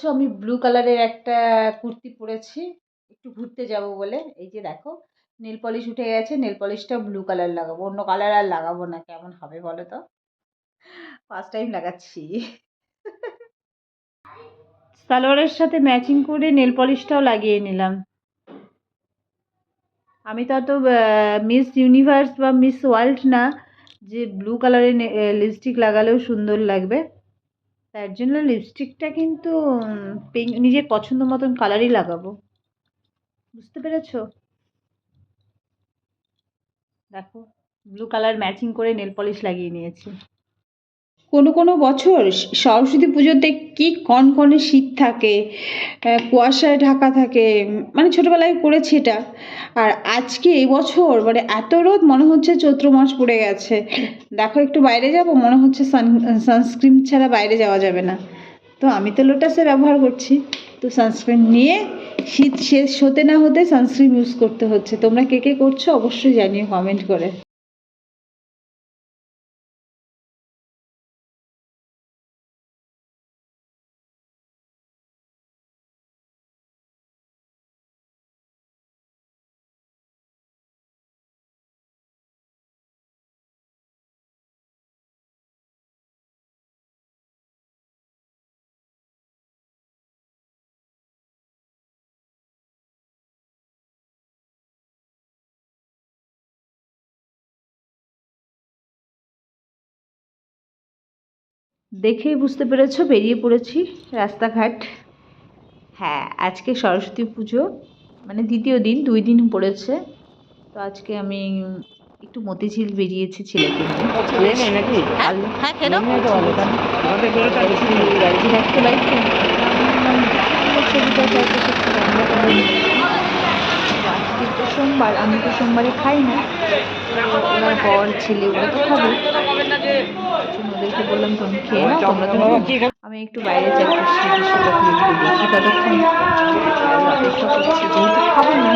দেখছ আমি ব্লু কালারের একটা কুর্তি পরেছি। একটু ঘুরতে যাব বলে। এই যে দেখো নেল পলিশ উঠে গেছে নেল পলিশটা ব্লু কালার লাগাবো। অন্য কালার আর লাগাবো না, কেমন হবে বলো তো? ফার্স্ট টাইম লাগাচ্ছি। সালোয়ারের সাথে ম্যাচিং করে নেল পলিশটাও লাগিয়ে নিলাম। আমি তো অত মিস ইউনিভার্স বা মিস ওয়ার্ল্ড না, যে ব্লু কালারের লিপস্টিক লাগালেও সুন্দর লাগবে। তার জন্য লিপস্টিকটা কিন্তু নিজের পছন্দ মতন কালারই লাগাবো। বুঝতে পেরেছ? দেখো ব্লু কালার ম্যাচিং করে নেল পলিশ লাগিয়ে নিয়েছি। কোনো কোনো বছর সরস্বতী পুজোতে কি কনকনে শীত থাকে কুয়াশায় ঢাকা থাকে মানে ছোটোবেলায় করেছি এটা। আর আজকে এবছর মানে এত রোদ মনে হচ্ছে চৈত্র মাস পড়ে গেছে। দেখো একটু বাইরে যাব, মনে হচ্ছে সান, সানস্ক্রিন ছাড়া বাইরে যাওয়া যাবে না। তো আমি তো লোটাসে ব্যবহার করছি। তো সানস্ক্রিন নিয়ে শীত শেষ হতে না হতে সানস্ক্রিন ইউজ করতে হচ্ছে। তোমরা কে কে করছ অবশ্যই জানিও কমেন্ট করে। দেখেই বুঝতে পেরেছ বেরিয়ে পড়েছি রাস্তাঘাট। হ্যাঁ আজকে সরস্বতী পুজো মানে দ্বিতীয় দিন দুই দিন পড়েছে। তো আজকে আমি একটু মতিঝিল বেরিয়েছি ছেলেকে নিয়ে। হ্যাঁ হ্যাঁ তো সোমবার আমি তো সোমবারে খাই না। ওরা বর ছেলে ওরা তো খাবে? ওদেরকে বললাম তুমি খেয়ে নাও তোমরা তো আমি একটু বাইরে যাই একটু দেখি ততক্ষণ অপেক্ষা করছি যেহেতু খাব না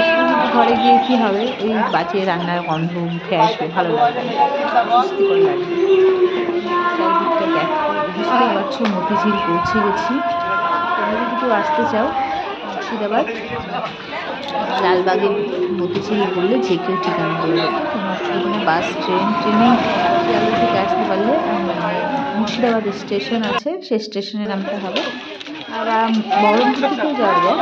ঘরে গিয়ে কী হবে এই বাজে রান্নার গন্ধ উঠে আসবে ভালো লাগবে পুষ্টিকর লাগবে চারিদিকটা দেখো বুঝতেই পারছ মতিঝিল পৌঁছে গেছি। তোমরা যদি কেউ আসতে চাও মুর্শিদাবাদ। লালবাগের মতিঝিল বললে যে কেউ ঠিকানা বলে দেবে বাস, ট্রেন, ট্রেনে শিয়ালদা থেকে আসতে পারলে মুর্শিদাবাদ স্টেশন আছে, সেই স্টেশনে নামতে হবে। আর বহরমপুর থেকেও যাওয়া যায়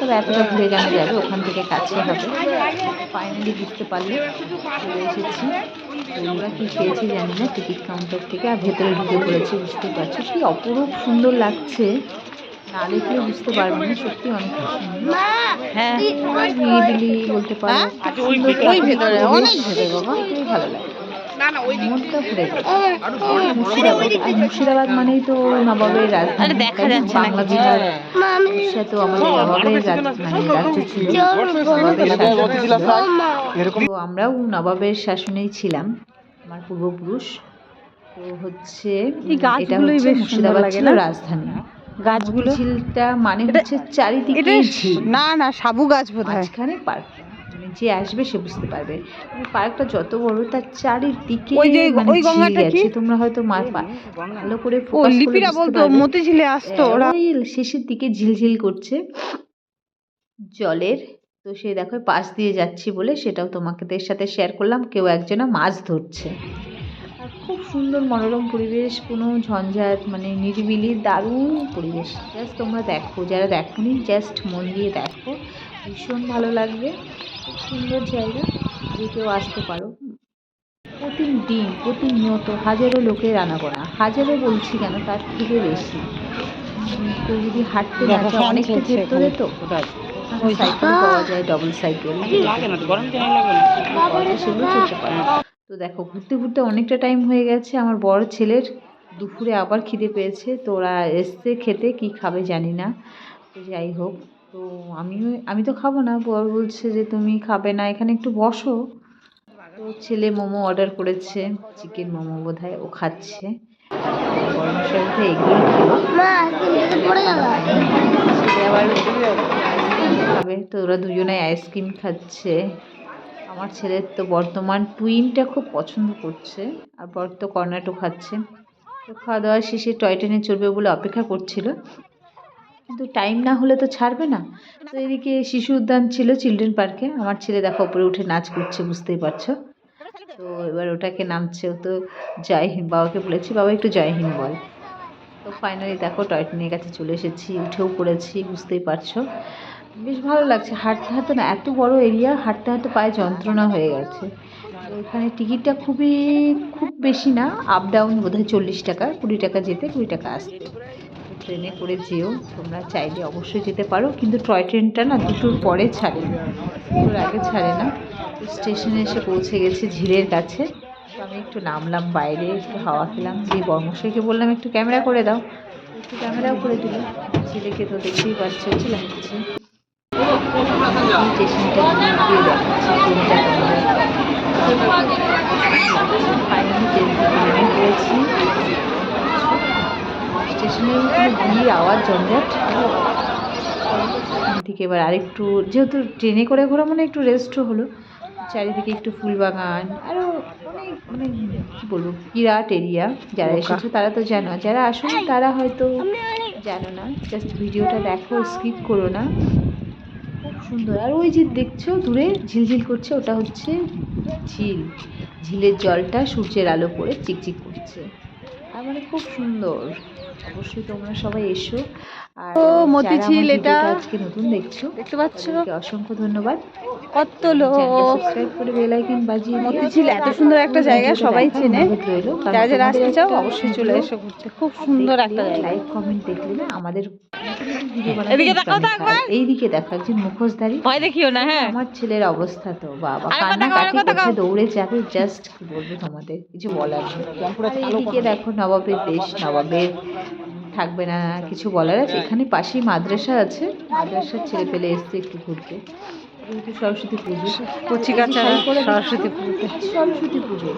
তবে এতটা ঘুরে কেন যাবে, ওখান থেকে কাছে হবে। ফাইনালি বুঝতে পারলে চলে এসেছি। আমরা কী খেয়েছি জানি না টিকিট কাউন্টার থেকে। আর ভেতরে ঢুকে পড়েছি, বুঝতে পারছি। কি অপরূপ সুন্দর লাগছে। না দেখলে বুঝতে পারবে না সত্যি অনেক হ্যাঁ নিরিবিলি বলতে পারো। ওই ভেতরে অনেক ভেতরে বাবা খুবই ভালো লাগে। যায়। মুর্শিদাবাদ। মানেই তো নবাবের রাজধানী। দেখা যাচ্ছে বাংলা বিহার উড়িষ্যা তো আমাদের নবাবের রাজ- মানে রাজ্য ছিল। আমরাও নবাবের শাসনেই ছিলাম। আমার পূর্বপুরুষ। তো হচ্ছে এই এটা হচ্ছে মুর্শিদাবাদ ছিল রাজধানী। গাছগুলো? ঝিলটা মানে হচ্ছে চারিদিকে এটা ঝিল না না সাবু গাছ বোধ হয় মাঝখানে পার্ক। মানে যে আসবে সে বুঝতে পারবে। মানে পার্কটা যত বড় তার চারিদিকে ওই যে মানে ওই গঙ্গাটা কি? তোমরা হয়তো মা পা- ভালো করে ও লিপিরা বলতো। মতিঝিলে আসতো ওরা। ওই শেষের দিকে ঝিলঝিল করছে। জলের। তো সেই দেখো পাশ দিয়ে যাচ্ছি বলে সেটাও তোমাদের সাথে শেয়ার করলাম। কেউ একজনা মাছ ধরছে। সুন্দর মনোরম পরিবেশ কোনো ঝঞ্ঝাট মানে নিরিবিলি দারুণ পরিবেশ। জাস্ট তোমরা দেখো যারা দেখোনি জাস্ট মন দিয়ে দেখো। ভীষণ ভালো লাগবে খুব সুন্দর জায়গা যে কেউ আসতে পারো। প্রতিদিন প্রতিনিয়ত হাজারো লোকের আনাগোনা। হাজারো বলছি কেন তার থেকে বেশি। কেউ যদি হাঁটতে না অনেকটা ভেতরে তো। সাইকেল পাওয়া যায় ডবল সাইকেল সেগুলো চলতে পারে তো দেখো ঘুরতে ঘুরতে অনেকটা টাইম হয়ে গেছে। আমার বড় ছেলের দুপুরে আবার খিদে পেয়েছে। তো ওরা এসছে খেতে কি খাবে জানি না। তো যাই হোক তো আমিও আমি তো খাব না। বর বলছে যে তুমি খাবে না এখানে একটু বসো। তো ছেলে মোমো অর্ডার করেছে চিকেন মোমো বোধ হয় ও খাচ্ছে। মশাই এগুলো ছেলে আবার খাবে। তো ওরা দুজনে আইসক্রিম খাচ্ছে। আমার ছেলের তো বর্তমান টুইনটা খুব পছন্দ করছে, আর বর তো কর্নাটো খাচ্ছে। তো খাওয়া দাওয়া শেষে টয় ট্রেনে চড়বে বলে অপেক্ষা করছিল। কিন্তু টাইম না হলে তো ছাড়বে না। তো এদিকে শিশু উদ্যান ছিল চিলড্রেন পার্কে আমার ছেলে দেখো উপরে উঠে নাচ করছে, বুঝতেই পারছ? তো এবার ওটাকে নামছে, ও তো জয় হিন্দ, বাবাকে বলেছি, বাবা, একটু জয় হিন্দ বল। তো ফাইনালি দেখো টয় ট্রেনের কাছে চলে এসেছি, উঠেও পড়েছি, বুঝতেই পারছ? বেশ ভালো লাগছে। হাঁটতে হাঁটতে না এত বড় এরিয়া হাঁটতে হাঁটতে পায়ে যন্ত্রণা হয়ে গেছে। এখানে টিকিটটা খুবই, খুব বেশি না আপ ডাউন বোধহয় চল্লিশ টাকা, কুড়ি টাকা যেতে, কুড়ি টাকা আসতে। ট্রেনে করে যেও, তোমরা চাইলে অবশ্যই যেতে পারো, কিন্তু টয় ট্রেনটা না দুটোর পরে ছাড়ে দুটোর আগে ছাড়ে না। স্টেশনে এসে পৌঁছে গেছে ঝিলের কাছে। আমি একটু নামলাম বাইরে, একটু হাওয়া খেলাম। দিয়ে বর্মশাইকে বললাম, একটু ক্যামেরা করে দাও। একটু ক্যামেরাও করে দিল। ছেলেকে তো দেখতেই পাচ্ছ চিলাচ্ছি স্টেশনটা দিয়ে দেখাচ্ছি ট্রেনটা ফাইনালি স্টেশনের ভিড় আওয়াজ জঞ্জাট এদিকে এবার আরেকটু যেহেতু ট্রেনে করে ঘোরা মানে একটু রেস্টও হলো চারিদিকে একটু ফুল বাগান আরও অনেক মানে কী বলব বিরাট এরিয়া যারা এসেছ তারা তো জানো যারা আসলে তারা হয়তো জানো না জাস্ট ভিডিওটা দেখো স্কিপ করো না। সুন্দর। আর ওই যে দেখছ, দূরে ঝিলঝিল করছে, ওটা হচ্ছে ঝিল। ঝিলের জলটা সূর্যের আলো পড়ে চিকচিক করছে। আর মানে খুব সুন্দর। অবশ্যই তোমরা সবাই এসো। আর ও, মতিঝিল এটা। আজকে নতুন দেখছ দেখতে পাচ্ছ? অসংখ্য ধন্যবাদ। কত লোক। সাবস্ক্রাইব করে বেল আইকন বাজিয়ে মতিঝিল এত সুন্দর একটা জায়গা সবাই চেনে। যারা যারা আসতে চাও অবশ্যই চলে এসো ঘুরতে। খুব সুন্দর একটা জায়গা। লাইক কমেন্ট দেখলে না আমাদের এদিকে তাকাও তো একবার। এইদিকে দেখো একজন মুখোশধারী। ভয় দেখিও না হ্যাঁ। আমার ছেলের অবস্থা তো বাবা। কান্না কাটি দৌড়ে যাবে জাস্ট কি বলব তোমাদের কিছু বলার নেই। আর এইদিকে দেখো নবাবের দেশ নবাবের থাকবে না কিছু বলার আছে? এখানে পাশেই মাদ্রাসা আছে। মাদ্রাসার ছেলে পেলে এসছে একটু ঘুরতে। যেহেতু সরস্বতী পুজো। কচিকাচারা সরস্বতী? পুজোতে সরস্বতী পুজো।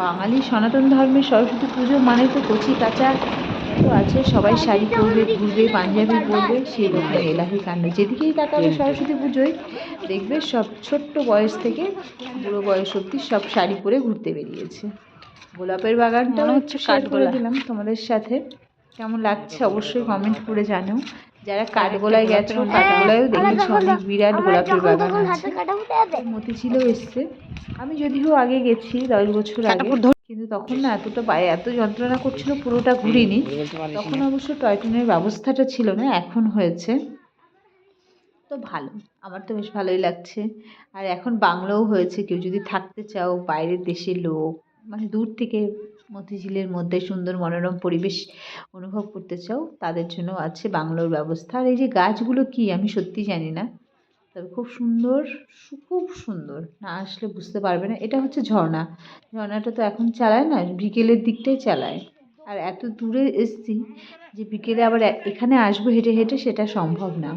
বাঙালি সনাতন ধর্মের সরস্বতী পুজো মানে তো কচি কাঁচা তো আছে সবাই শাড়ি পরবে ঘুরবে পাঞ্জাবি পরবে সেই রকম এলাহি কাণ্ড। যেদিকেই তাকাবে সরস্বতী পুজোয় দেখবে সব ছোট্ট বয়স থেকে বুড়ো বয়স অবধি সব শাড়ি পরে ঘুরতে বেরিয়েছে। গোলাপের বাগানটাও মনে হচ্ছে শেয়ার করে। দিলাম তোমাদের সাথে। কেমন লাগছে অবশ্যই কমেন্ট করে জানো যারা কাঠগোলায় গেছো কাঠগোলায়ও দেখেছ অনেক বিরাট গোলাপের বাগান আছে। মতিঝিলেও এসছে। আমি যদিও আগে গেছি দশ বছর আগে কিন্তু তখন না এতটা পায়ে এত যন্ত্রণা করছিল পুরোটা ঘুরিনি। তখন অবশ্য টয় ট্রেনের ব্যবস্থাটা ছিল না এখন হয়েছে। তো ভালো আমার তো বেশ ভালোই লাগছে। আর এখন বাংলাও হয়েছে কেউ যদি থাকতে চাও বাইরের দেশের লোক মানে দূর থেকে মতিঝিলের মধ্যে সুন্দর মনোরম পরিবেশ অনুভব করতে চাও, তাদের জন্য আছে বাংলোর ব্যবস্থা। আর এই যে গাছগুলো কি, আমি সত্যি জানি না, তবে খুব সুন্দর খুব সুন্দর। না আসলে বুঝতে পারবে না। এটা হচ্ছে ঝর্ণা। ঝর্ণাটা তো এখন চালায় না, বিকেলের দিকটাই চালায়। আর এত দূরে এসছি যে বিকেলে আবার এখানে আসব হেঁটে হেঁটে সেটা সম্ভব না।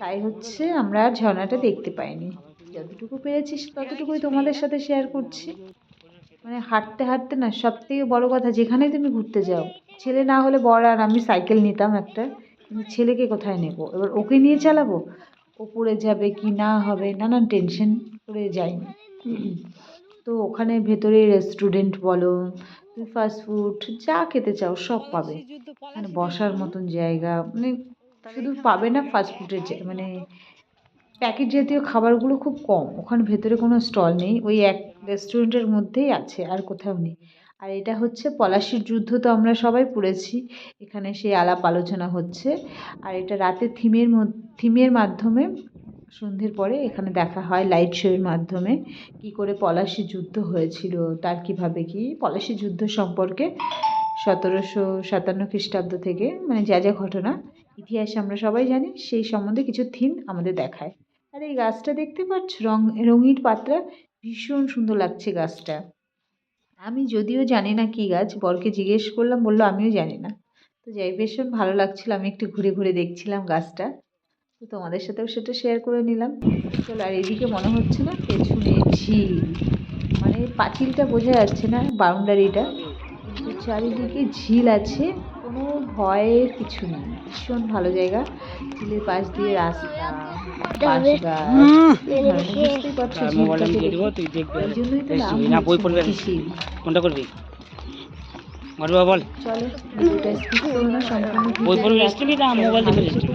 তাই হচ্ছে আমরা ঝর্ণাটা দেখতে পাইনি। যতটুকু পেরেছি, ততটুকুই তোমাদের সাথে শেয়ার করছি। মানে হাঁটতে হাঁটতে না, সব থেকে বড়ো কথা যেখানে তুমি ঘুরতে যাও, ছেলে না হলে বড় আর আমি সাইকেল নিতাম একটা, কিন্তু ছেলেকে কোথায় নেব? এবার ওকে নিয়ে চালাবো? ও পড়ে যাবে কি না হবে? নানান টেনশন করে যাইনি তো ওখানে ভেতরে রেস্টুরেন্ট বলো, তুমি ফাস্টফুড যা খেতে চাও সব পাবে। মানে বসার মতন জায়গা মানে শুধু পাবে না ফাস্টফুডের মানে প্যাকেট জাতীয় খাবারগুলো খুব কম। ওখানে ভেতরে কোনো স্টল নেই। ওই এক রেস্টুরেন্টের মধ্যেই আছে, আর কোথাও নেই। আর এটা হচ্ছে পলাশির যুদ্ধ তো আমরা সবাই পড়েছি। এখানে সেই আলাপ আলোচনা হচ্ছে। আর এটা রাতের থিমের থিমের মাধ্যমে সন্ধ্যের পরে এখানে দেখা হয় লাইট শোয়ের মাধ্যমে কি করে পলাশি যুদ্ধ হয়েছিল, তার কীভাবে কি। পলাশি যুদ্ধ সম্পর্কে সতেরোশো সাতান্ন খ্রিস্টাব্দ থেকে মানে যা যা ঘটনা, ইতিহাসে আমরা সবাই জানি, সেই সম্বন্ধে কিছু থিম আমাদের দেখায়। আর এই গাছটা দেখতে পাচ্ছ? রং, রঙিন পাত্রা ভীষণ সুন্দর লাগছে গাছটা। আমি যদিও জানি না কী গাছ। বরকে জিজ্ঞেস করলাম, বলল, আমিও জানি না। তো যাই ভীষণ ভালো লাগছিল। আমি একটু ঘুরে ঘুরে দেখছিলাম গাছটা। তো তোমাদের সাথেও সেটা শেয়ার করে নিলাম। চলো, আর এদিকে মনে হচ্ছে না পেছনে ঝিল। মানে পাঁচিলটা বোঝা যাচ্ছে না বাউন্ডারিটা চারিদিকে ঝিল আছে। কোনো ভয়ের কিছু নেই। ভীষণ ভালো জায়গা। ঝিলের পাশ দিয়ে রাস্তা বই হয়েছে কোনটা করবি? বল।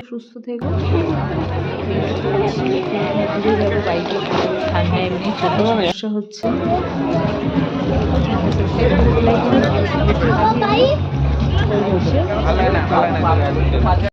সুস্থ থেকো। ঠান্ডা এমনি সমস্যা হচ্ছে Mọi người!